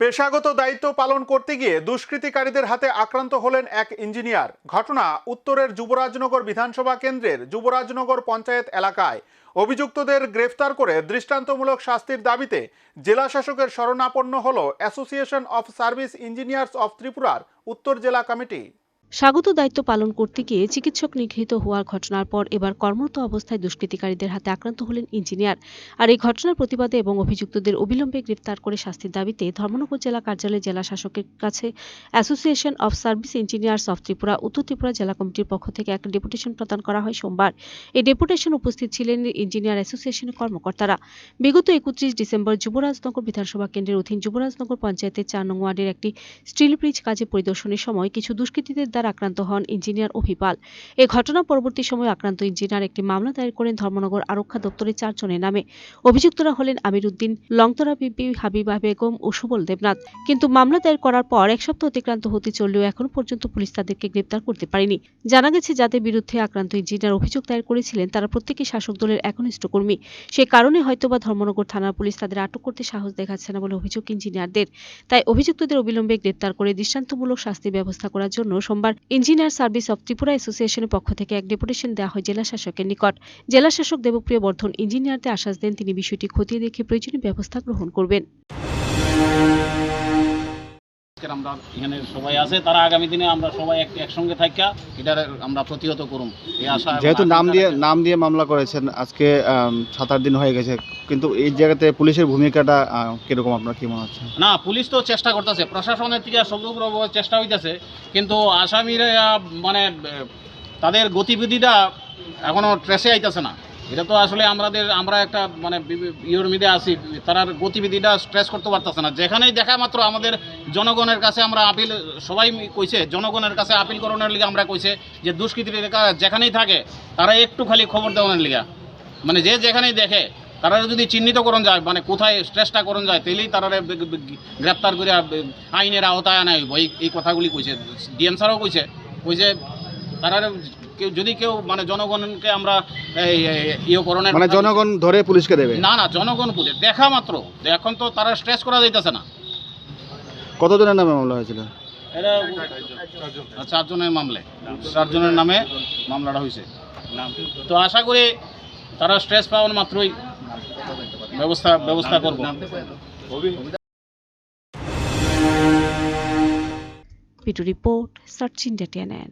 পেশাগত দায়িত্ব পালন করতে গিয়ে দুষ্কৃতিকারীদের হাতে আক্রান্ত হলেন এক ইঞ্জিনিয়ার। ঘটনা উত্তরের যুবরাজনগর বিধানসভা কেন্দ্রের যুবরাজনগর পঞ্চায়েত এলাকায়। অভিযুক্তদের গ্রেফতার করে দৃষ্টান্তমূলক শাস্তির দাবিতে জেলা শাসকের শরণাপন্ন হল association of service engineers of ত্রিপুরার উত্তর জেলা কমিটি। স্বাগত দায়িত্ব পালন করতে গিয়ে চিকিৎসক নিগৃহীত হওয়ার ঘটনার পর এবার কর্মরত অবস্থায় দুষ্কৃতিকারীদের হাতে আক্রান্ত হলেন ইঞ্জিনিয়ার। আর এই ঘটনার প্রতিবাদে এবং অভিযুক্তদের অবিলম্বে গ্রেফতার করে শাস্তির দাবিতে ধর্মনগর জেলা কার্যালয়ে জেলা শাসকের কাছে association of service engineers of Tripura, উত্তর ত্রিপুরা জেলা কমিটির পক্ষ থেকে এক ডেপুটেশন প্রদান করা হয় সোমবার। এই ডেপুটেশন উপস্থিত ছিলেন ইঞ্জিনিয়ার অ্যাসোসিয়েশনের কর্মকর্তারা। বিগত একত্রিশ ডিসেম্বর যুবরাজনগর বিধানসভা কেন্দ্রের অধীন যুবরাজনগর পঞ্চায়েতের চার নং ওয়ার্ডের একটি স্টিল ব্রিজ কাজে পরিদর্শনের সময় কিছু দুষ্কৃতীদের দ্বারা আক্রান্ত হন ইঞ্জিনিয়ার অভিপাল। এ ঘটনা পরবর্তী সময়ে আক্রান্ত ইঞ্জিনিয়ার একটি মামলা দায়ের করেন ধর্মনগর আরক্ষা দপ্তরের চারজনের নামে। অভিযুক্তরা হলেন আমির উদ্দিন লংতরা বিবি হাবিবা বেগম ও সুবল দেবনাথ। কিন্তু মামলা দায়ের করার পর এক সপ্তাহ অতিক্রান্ত হতে চললেও এখনও পর্যন্ত পুলিশ তাদেরকে গ্রেপ্তার করতে পারেনি। জানা গেছে, যাদের বিরুদ্ধে আক্রান্ত ইঞ্জিনিয়ার অভিযোগ দায়ের করেছিলেন, তারা প্রত্যেকেই শাসক দলের একনিষ্ঠ কর্মী। সে কারণে হয়তোবা ধর্মনগর থানার পুলিশ তাদের আটক করতে সাহস দেখাচ্ছে না বলে অভিযোগ ইঞ্জিনিয়ারদের। তাই অভিযুক্তদের অবিলম্বে গ্রেপ্তার করে দৃষ্টান্তমূলক শাস্তির ব্যবস্থা করার জন্য সোমবার ইঞ্জিনিয়ার সার্ভিস অব ত্রিপুরা অ্যাসোসিয়েশনের পক্ষ থেকে এক ডেপুটেশন দেওয়া হয় জেলা শাসকের নিকট। জেলা শাসক দেবপ্রিয় বর্ধন ইঞ্জিনিয়ারদের আশ্বাস দেন তিনি বিষয়টি খতিয়ে দেখে প্রয়োজনীয় ব্যবস্থা গ্রহণ করবেন। আজকের আমরা এখানে সবাই আছে তারা আগামী দিনে আমরা সবাই এক একসঙ্গে থাকা এটার আমরা প্রতিহত করুম। এই আশা যেহেতু নাম দিয়ে নাম দিয়ে মামলা করেছেন আজকে সাত আট দিন হয়ে গেছে কিন্তু এই জায়গাতে পুলিশের ভূমিকাটা কীরকম আপনার কি মনে হচ্ছে? না পুলিশ তো চেষ্টা করতেছে প্রশাসনের থেকে সমগ্র চেষ্টা হইতেছে কিন্তু আসামিরা মানে তাদের গতিবিধিটা এখনও ট্রেসে আইতেছে না। এটা তো আসলে আমাদের, আমরা একটা মানে ইয়ের মধ্যে আছি, তার গতিবিধিটা স্ট্রেস করতে পারতেছে না। যেখানেই দেখা মাত্র আমাদের জনগণের কাছে আমরা আপিল সবাই কইছে, জনগণের কাছে আপিল করানোর লিগে আমরা কইছে যে দুষ্কৃতীরা যেখানেই থাকে, তারা একটু খালি খবর দেওয়ানোর লিগা। মানে যে যেখানেই দেখে, তারা যদি চিহ্নিত করণ যায় মানে কোথায় স্ট্রেসটা করণ যায় তাহলেই তারা গ্রেপ্তার করে আইনের আওতায় আনা হইব। এই এই কথাগুলি কইছে। ডিএম স্যারও কইছে কইছে তারা কেউ যদি কেউ মানে জনগণকে আমরা ইয়ে করণের মানে জনগণ ধরে পুলিশকে দেবে? না না জনগণ পুলিশ। দেখা মাত্র। এখন তো তারা স্ট্রেস করা যাইতেছে না। কতজনের নামে মামলা হয়েছিল? এটা চারজনের মামলে। চারজনের নামে মামলাটা হয়েছে তো আশা করি তারা স্ট্রেস পাওয়ার মাত্রই ব্যবস্থা ব্যবস্থা করব। পিটু রিপোর্ট সার্চ ইন্ডিয়া টিএনএন।